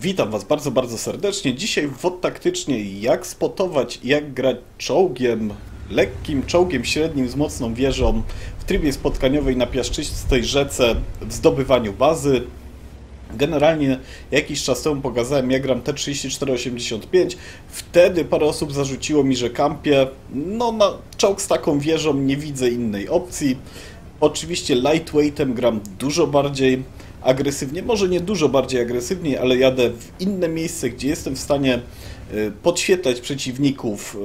Witam Was bardzo, bardzo serdecznie. Dzisiaj WOD taktycznie jak spotować, jak grać czołgiem, lekkim czołgiem średnim z mocną wieżą w trybie spotkaniowej na piaszczystej rzece w zdobywaniu bazy. Generalnie jakiś czas temu pokazałem, jak gram T3485. Wtedy parę osób zarzuciło mi, że kampię. No na czołg z taką wieżą nie widzę innej opcji. Oczywiście lightweightem gram dużo bardziej agresywnie, może nie dużo bardziej agresywnie, ale jadę w inne miejsce, gdzie jestem w stanie y, podświetlać przeciwników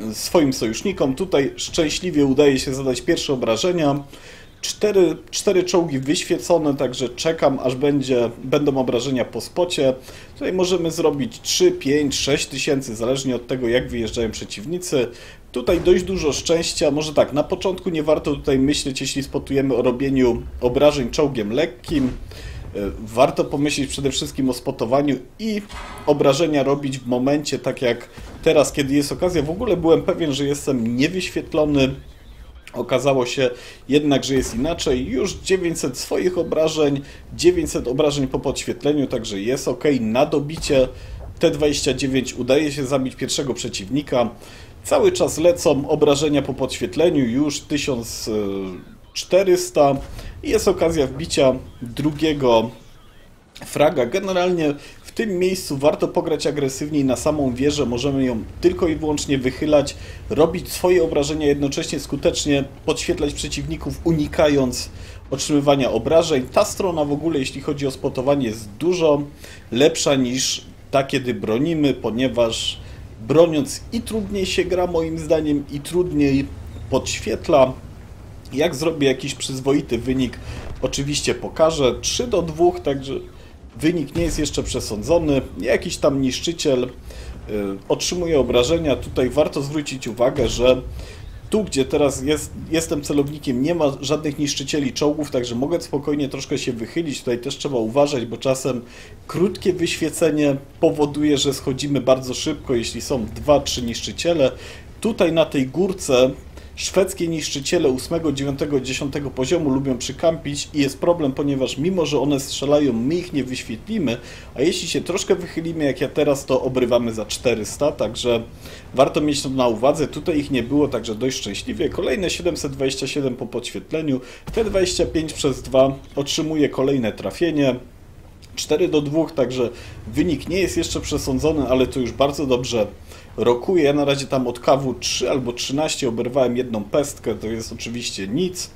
y, swoim sojusznikom. Tutaj szczęśliwie udaje się zadać pierwsze obrażenia. Cztery, cztery czołgi wyświecone, także czekam, aż będzie, będą obrażenia po spocie. Tutaj możemy zrobić 3, 5, 6 tysięcy, zależnie od tego, jak wyjeżdżają przeciwnicy. Tutaj dość dużo szczęścia. Może tak, na początku nie warto tutaj myśleć, jeśli spotujemy o robieniu obrażeń czołgiem lekkim. E, warto pomyśleć przede wszystkim o spotowaniu i obrażenia robić w momencie, tak jak teraz, kiedy jest okazja. W ogóle byłem pewien, że jestem niewyświetlony Okazało się jednak, że jest inaczej. Już 900 swoich obrażeń, 900 obrażeń po podświetleniu, także jest ok. Na dobicie T29 udaje się zabić pierwszego przeciwnika. Cały czas lecą obrażenia po podświetleniu, już 1400 i jest okazja wbicia drugiego fraga. Generalnie tym miejscu warto pograć agresywniej na samą wieżę, możemy ją tylko i wyłącznie wychylać, robić swoje obrażenia, jednocześnie skutecznie podświetlać przeciwników, unikając otrzymywania obrażeń. Ta strona w ogóle, jeśli chodzi o spotowanie, jest dużo lepsza niż ta, kiedy bronimy, ponieważ broniąc i trudniej się gra moim zdaniem i trudniej podświetla. Jak zrobię jakiś przyzwoity wynik, oczywiście pokażę. 3 do 2, także Wynik nie jest jeszcze przesądzony. Jakiś tam niszczyciel y, otrzymuje obrażenia. Tutaj warto zwrócić uwagę, że tu, gdzie teraz jest, jestem celownikiem, nie ma żadnych niszczycieli czołgów, także mogę spokojnie troszkę się wychylić. Tutaj też trzeba uważać, bo czasem krótkie wyświecenie powoduje, że schodzimy bardzo szybko, jeśli są dwa, trzy niszczyciele. Tutaj na tej górce Szwedzkie niszczyciele 8, 9, 10 poziomu lubią przykampić i jest problem, ponieważ mimo, że one strzelają, my ich nie wyświetlimy, a jeśli się troszkę wychylimy, jak ja teraz, to obrywamy za 400, także warto mieć to na uwadze. Tutaj ich nie było, także dość szczęśliwie. Kolejne 727 po podświetleniu, T25 przez 2 otrzymuje kolejne trafienie. 4 do 2, także wynik nie jest jeszcze przesądzony, ale to już bardzo dobrze rokuje. Ja na razie tam od kawu 3 albo 13 oberwałem jedną pestkę, to jest oczywiście nic.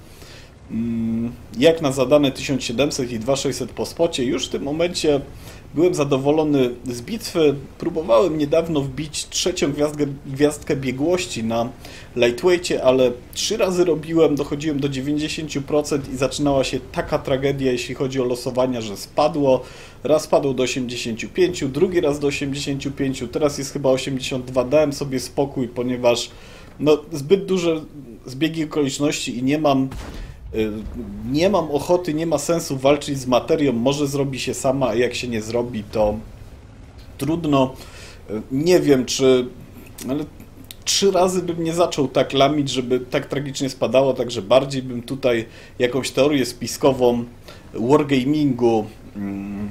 Mm, jak na zadane 1700 i 2600 po spocie, już w tym momencie byłem zadowolony z bitwy. Próbowałem niedawno wbić trzecią gwiazdkę, gwiazdkę biegłości na lightweightie, ale trzy razy robiłem, dochodziłem do 90% i zaczynała się taka tragedia, jeśli chodzi o losowania, że spadło. Raz spadło do 85, drugi raz do 85, teraz jest chyba 82. Dałem sobie spokój, ponieważ no, zbyt duże zbiegi okoliczności i nie mam nie mam ochoty, nie ma sensu walczyć z materią, może zrobi się sama, a jak się nie zrobi, to trudno. Y, nie wiem, czy. Ale trzy razy bym nie zaczął tak lamić, żeby tak tragicznie spadało, także bardziej bym tutaj jakąś teorię spiskową wargamingu. Hmm,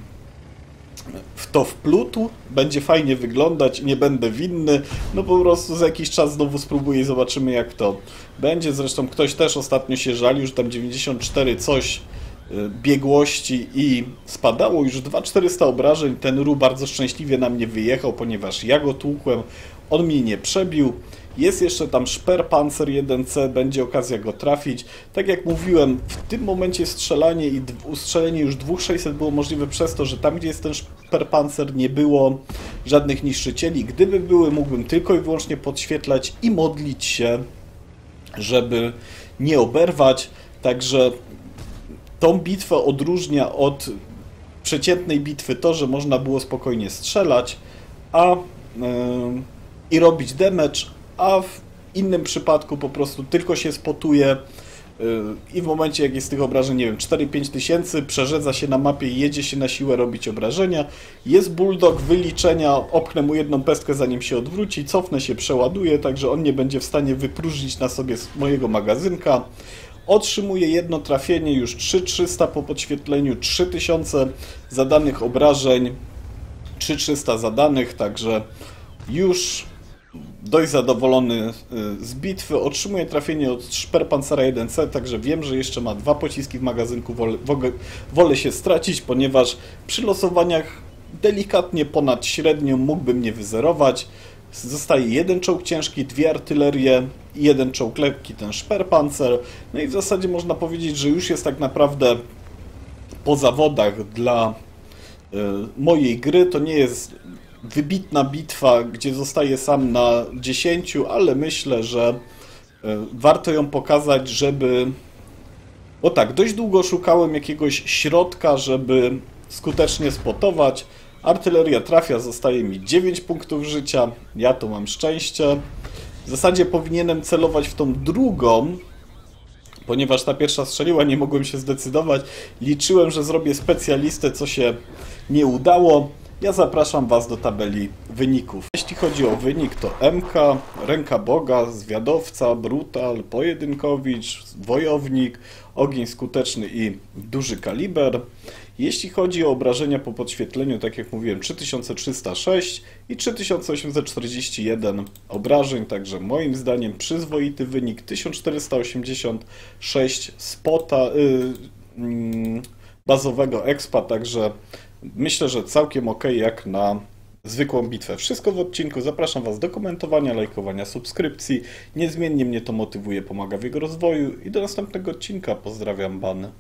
w to wplótł, będzie fajnie wyglądać, nie będę winny, no po prostu za jakiś czas znowu spróbuję i zobaczymy jak to będzie. Zresztą ktoś też ostatnio się żalił, że tam 94 coś y, biegłości i spadało już 2400 obrażeń. Ten Ru bardzo szczęśliwie na mnie wyjechał, ponieważ ja go tłukłem, on mnie nie przebił. Jest jeszcze tam Szper Panzer 1C, będzie okazja go trafić. Tak jak mówiłem, w tym momencie strzelanie i ustrzelenie już 2600 było możliwe przez to, że tam gdzie jest ten Szper Panzer nie było żadnych niszczycieli. Gdyby były, mógłbym tylko i wyłącznie podświetlać i modlić się, żeby nie oberwać. Także tą bitwę odróżnia od przeciętnej bitwy to, że można było spokojnie strzelać, a yy, i robić damage, a w innym przypadku po prostu tylko się spotuje y, i w momencie jak jest tych obrażeń, nie wiem, 4-5 tysięcy, przerzedza się na mapie i jedzie się na siłę robić obrażenia. Jest bulldog wyliczenia, opchnę mu jedną pestkę zanim się odwróci, cofnę się, przeładuje, także on nie będzie w stanie wypróżnić na sobie mojego magazynka. Otrzymuje jedno trafienie, już 3300 po podświetleniu, 3000 zadanych obrażeń, 3300 zadanych, także już dość zadowolony y, z bitwy. Otrzymuje trafienie od Sperpancera 1C, także wiem, że jeszcze ma dwa pociski w magazynku. Wolę, wolę się stracić, ponieważ przy losowaniach delikatnie ponad średnią mógłbym nie wyzerować. Zostaje jeden czołg ciężki, dwie artylerie jeden czołg lekki, ten Sperpancer. No i w zasadzie można powiedzieć, że już jest tak naprawdę po zawodach dla y, mojej gry. To nie jest wybitna bitwa, gdzie zostaje sam na 10, ale myślę, że e, warto ją pokazać, żeby. Bo tak, dość długo szukałem jakiegoś środka, żeby skutecznie spotować. Artyleria trafia, zostaje mi 9 punktów życia. Ja tu mam szczęście. W zasadzie powinienem celować w tą drugą, ponieważ ta pierwsza strzeliła, nie mogłem się zdecydować. Liczyłem, że zrobię specjalistę, co się nie udało. Ja zapraszam Was do tabeli wyników. Jeśli chodzi o wynik, to MK, Ręka Boga, Zwiadowca, Brutal, Pojedynkowicz, Wojownik, Ogień Skuteczny i Duży Kaliber. Jeśli chodzi o obrażenia po podświetleniu, tak jak mówiłem, 3306 i 3841 obrażeń, także moim zdaniem przyzwoity wynik 1486 spota yy, bazowego expa, także Myślę, że całkiem ok jak na zwykłą bitwę. Wszystko w odcinku. Zapraszam Was do komentowania, lajkowania, subskrypcji. Niezmiennie mnie to motywuje, pomaga w jego rozwoju i do następnego odcinka. Pozdrawiam, Ban.